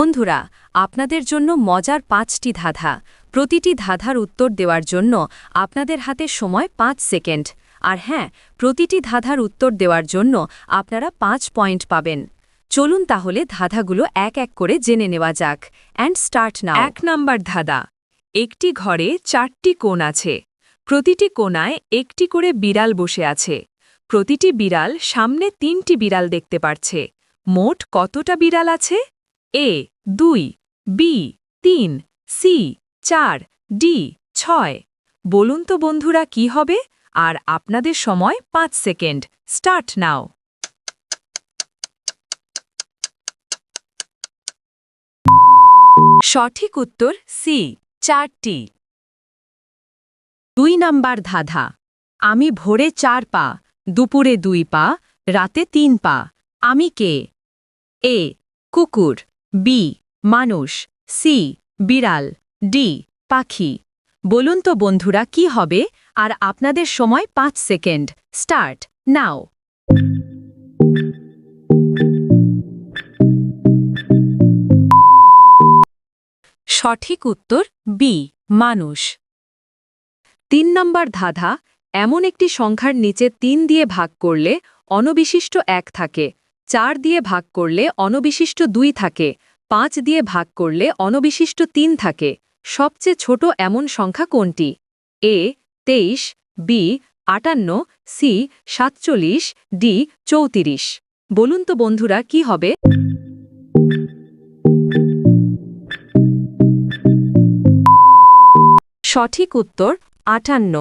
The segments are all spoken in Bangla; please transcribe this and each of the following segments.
বন্ধুরা, আপনাদের জন্য মজার পাঁচটি ধাঁধা। প্রতিটি ধাঁধার উত্তর দেওয়ার জন্য আপনাদের হাতে সময় পাঁচ সেকেন্ড। আর হ্যাঁ প্রতিটি ধাঁধার উত্তর দেওয়ার জন্য আপনারা পাঁচ পয়েন্ট পাবেন। চলুন তাহলে ধাঁধাগুলো এক এক করে জেনে নেওয়া যাক। অ্যান্ড স্টার্ট না এক নাম্বার ধাঁধা। একটি ঘরে চারটি কোণ আছে। প্রতিটি কোণায় একটি করে বিড়াল বসে আছে। প্রতিটি বিড়াল সামনে তিনটি বিড়াল দেখতে পারছে। মোট কতটা বিড়াল আছে? এ, দুই, বি, তিন, সি, চার, ডি, ছয়। বলুন তো বন্ধুরা কি হবে? আর আপনাদের সময় পাঁচ সেকেন্ড। Start now. সঠিক উত্তর সি, চারটি। দুই নাম্বার ধাঁধা। আমি ভোরে চার পা, দুপুরে দুই পা, রাতে তিন পা। আমি কে? এ, কুকুর। বি মানুষ। সি বিড়াল। ডি পাখি। বলুন তো বন্ধুরা, কি হবে? আর আপনাদের সময় পাঁচ সেকেন্ড। Start now. সঠিক উত্তর বি মানুষ। তিন নম্বর ধাঁধা, এমন একটি সংখ্যার নিচে তিন দিয়ে ভাগ করলে অনবিশিষ্ট এক থাকে। চার দিয়ে ভাগ করলে অনবিশিষ্ট দুই থাকে, পাঁচ দিয়ে ভাগ করলে অনবিশিষ্ট তিন থাকে। সবচেয়ে ছোট এমন সংখ্যা কোনটি? এ, তেইশ, বি, আটান্ন, সি, সাতচল্লিশ, ডি, চৌত্রিশ। বলুন তো বন্ধুরা, কি হবে? সঠিক উত্তর, আটান্ন।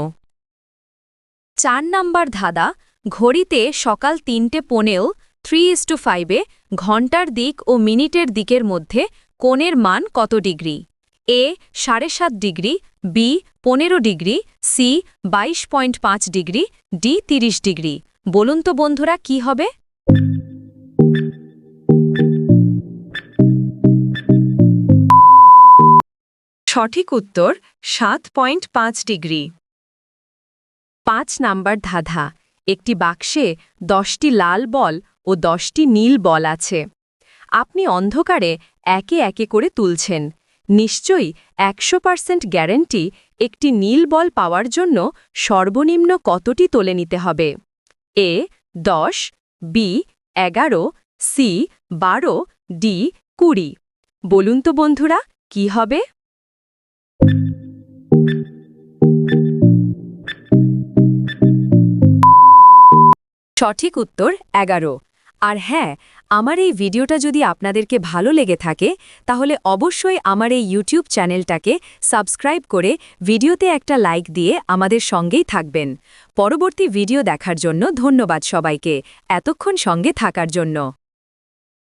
চার নাম্বার ধাঁধা, ঘড়িতে সকাল তিনটে পনেও থ্রি ইস টু ফাইভে ঘণ্টার দিক ও মিনিটের দিকের মধ্যে কোণের মান কত ডিগ্রি? এ সাড়ে সাত ডিগ্রি বি পনেরো ডিগ্রি সি বাইশ পয়েন্ট পাঁচ ডিগ্রি ডি তিরিশ ডিগ্রি। বলুন তো বন্ধুরা, কি হবে? সঠিক উত্তর, সাত পয়েন্ট পাঁচ ডিগ্রি। পাঁচ নাম্বার ধাঁধা, একটি বাক্সে দশটি লাল বল ও দশটি নীল বল আছে। আপনি অন্ধকারে একে একে করে তুলছেন। নিশ্চয়ই একশো পার্সেন্ট গ্যারেন্টি একটি নীল বল পাওয়ার জন্য সর্বনিম্ন কতটি তোলে নিতে হবে? এ, দশ, বি, এগারো, সি, বারো, ডি, কুড়ি। বলুন তো বন্ধুরা, কি হবে? সঠিক উত্তর এগারো। আর হ্যাঁ আমার এই ভিডিওটা যদি আপনাদেরকে ভালো লেগে থাকে, তাহলে অবশ্যই আমার এই ইউটিউব চ্যানেলটাকে সাবস্ক্রাইব করে ভিডিওতে একটা লাইক দিয়ে আমাদের সঙ্গেই থাকবেন। পরবর্তী ভিডিও দেখার জন্য ধন্যবাদ সবাইকে। এতক্ষণ সঙ্গে থাকার জন্য।